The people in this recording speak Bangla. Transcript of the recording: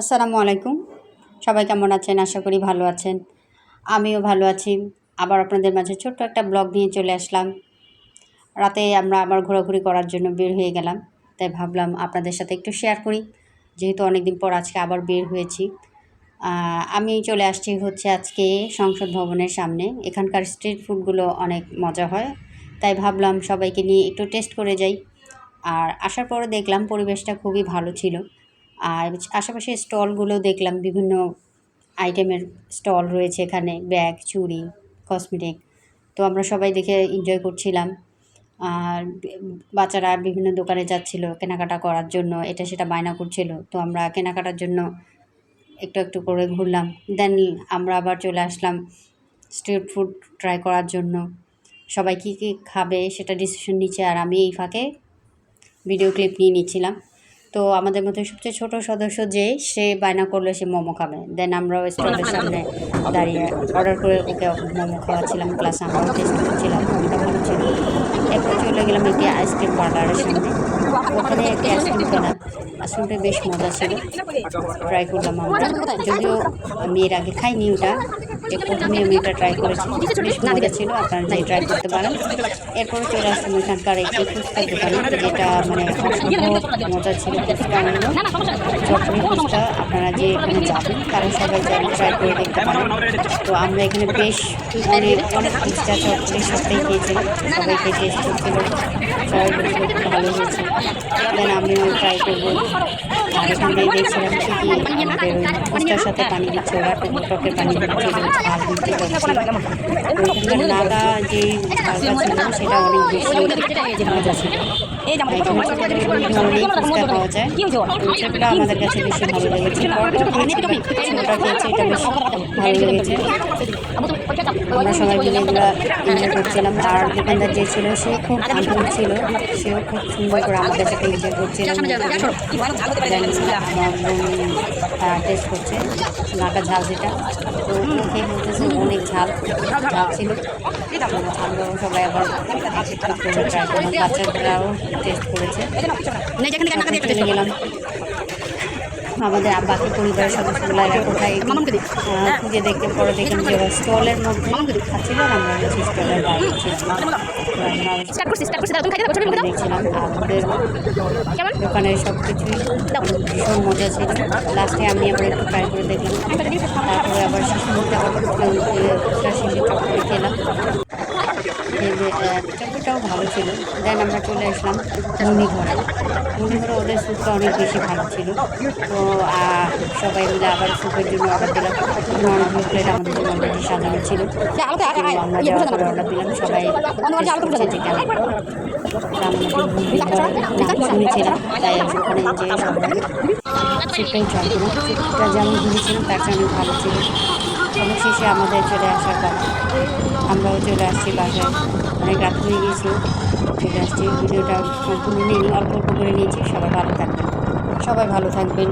আসসালামু আলাইকুম। সবাই কেমন আছেন? আশা করি ভালো আছেন। আমিও ভালো আছি। আবার আপনাদের মাঝে ছোট্ট একটা ব্লগ নিয়ে চলে আসলাম। রাতে আমরা আবার ঘোরাঘুরি করার জন্য বের হয়ে গেলাম। তাই ভাবলাম আপনাদের সাথে একটু শেয়ার করি। যেহেতু অনেক দিন পর আজকে আবার বের হয়েছি। আমি চলে আসছি হচ্ছে আজকে সংসদ ভবনের সামনে। এখানকার স্ট্রিট ফুডগুলো অনেক মজা হয়। তাই ভাবলাম সবাইকে নিয়ে একটু টেস্ট করে যাই। আর আসার পরে দেখলাম পরিবেশটা খুবই ভালো ছিল। আর আশেপাশে স্টলগুলো দেখলাম, বিভিন্ন আইটেমের স্টল রয়েছে এখানে, ব্যাগ, চুড়ি, কসমেটিক। তো আমরা সবাই দেখে এনজয় করছিলাম। আর বাচ্চারা বিভিন্ন দোকানে যাচ্ছিল কেনাকাটা করার জন্য, এটা সেটা বায়না করছিল। তো আমরা কেনাকাটার জন্য একটু একটু করে ঘুরলাম। দেন আমরা আবার চলে আসলাম স্ট্রিট ফুড ট্রাই করার জন্য। সবাই কী কী খাবে সেটা ডিসিশন নিচ্ছে আর আমি এই ফাঁকে ভিডিও ক্লিপ নিয়ে নিচ্ছিলাম। তো আমাদের মধ্যে সবচেয়ে ছোট সদস্য যে, সে বায়না করল সে মোমো খাবে। দেন আমরাও স্টলের সামনে দাঁড়িয়ে অর্ডার করে ওকে মোমো খাওয়াচ্ছিলাম প্লাস আমরাও টেস্ট করছিলাম, মোমোটা ছিল এরপর চলে গেলাম একটি আইসক্রিম পার্লারের সামনে। ওখানে একটি আইসক্রিম খেলাম আইসক্রিমটা বেশ মজা ছিল। ট্রাই করলাম আমরা। যদিও আমি এর আগে খাইনি ওটা। প্রথমে আমি এটা ট্রাই করেছি। বেশ মজা ছিল, আপনারা যে ট্রাই করতে পারেন। এরপরে চলে আসলাম এখানকার একটি ফুচকার দোকানে, যেটা মানে মজা ছিল। আপনারা যে এখানে যাবেন তারা সবাই ট্রাই করে দেখতে পারেন। তো আমরা এখানে বেশ অনেক অনেক ফুচকা চটপটি সবটাই খেয়েছিলাম সবাইকে টেস্ট করছিল। সবাই খুব ভালো হয়েছে। দেন আমিও ট্রাই করব। আর এখান থেকে দেখছিলাম কি কি আমাদের ওই ফুচকার সাথে পানি দিচ্ছে ওরা টুকরো টকের পানি দিচ্ছে ঝাল দিচ্ছে ছিল নাগা যে ঝালটা ছিল সেটা অনেক বেশি মজা ছিল। এখানে ধরনের ফুচকা পাওয়া যায় তো আমাদের কাছে বেশি ভালো লেগেছে। বড়টা খেয়েছি এটা বেশ ভালো লেগেছে আমরা সবাই মিলে এগুলো এনজয় করছিলাম আর দোকানদার যে ছিল সে খুব আন্তরিক ছিল। সেও খুব সুন্দর করে আমাদের সাথে এনজয় করছিলাম টেস্ট করছে। নাকা ঝাল যেটা। তো খেয়ে বলতেছে অনেক ঝাল ঝাল ছিল। আমরাও সবাই আবার ট্রাই করলাম। বাচ্চারাও টেস্ট করেছে। চলে গেলাম। আমাদের বাকি পরিবারের সদস্যগুলো এরা কোথায় খুঁজে দেখতে পরে দেখলাম যে স্টলের মধ্যে খাচ্ছিল আমরা হচ্ছে স্টলের দেখছিলাম আর দোকানের সব কিছুই ভীষণ মজা ছিল। লাস্টে আমি আবার একটু ট্রাই করে দেখলাম। তারপরে আবার শেষের মধ্যে আবার খেলাম। চকলেটটাও ভালো ছিল দেন আমরা চলে আসলাম মুনিঘরে মুনিঘরে ওদের স্যুপটা অনেক বেশি ভালো ছিল তো সবাই মিলে আবার স্যুপের জন্য অর্ডার দিলাম নর্মাল প্লেট আমাদের জন্য অলরেডি সাজানো ছিল আমরা যাওয়ার পরে অর্ডার দিলাম সবাই শুনেছিলাম তাই ওখানে যে সবাই সেটাই যেমন ভেবেছিলাম তার চেয়ে অনেক ভালো ছিল অবশেষে আমাদের চলে আসার কথা আমরাও চলে আসছি বাসায়। অনেক রাত হয়ে গেছি চলে আসছি। ভিডিওটা সম্পূর্ণ নিয়ে অল্প অল্প করে নিয়েছি, সবাই ভালো থাকবেন। সবাই ভালো থাকবেন।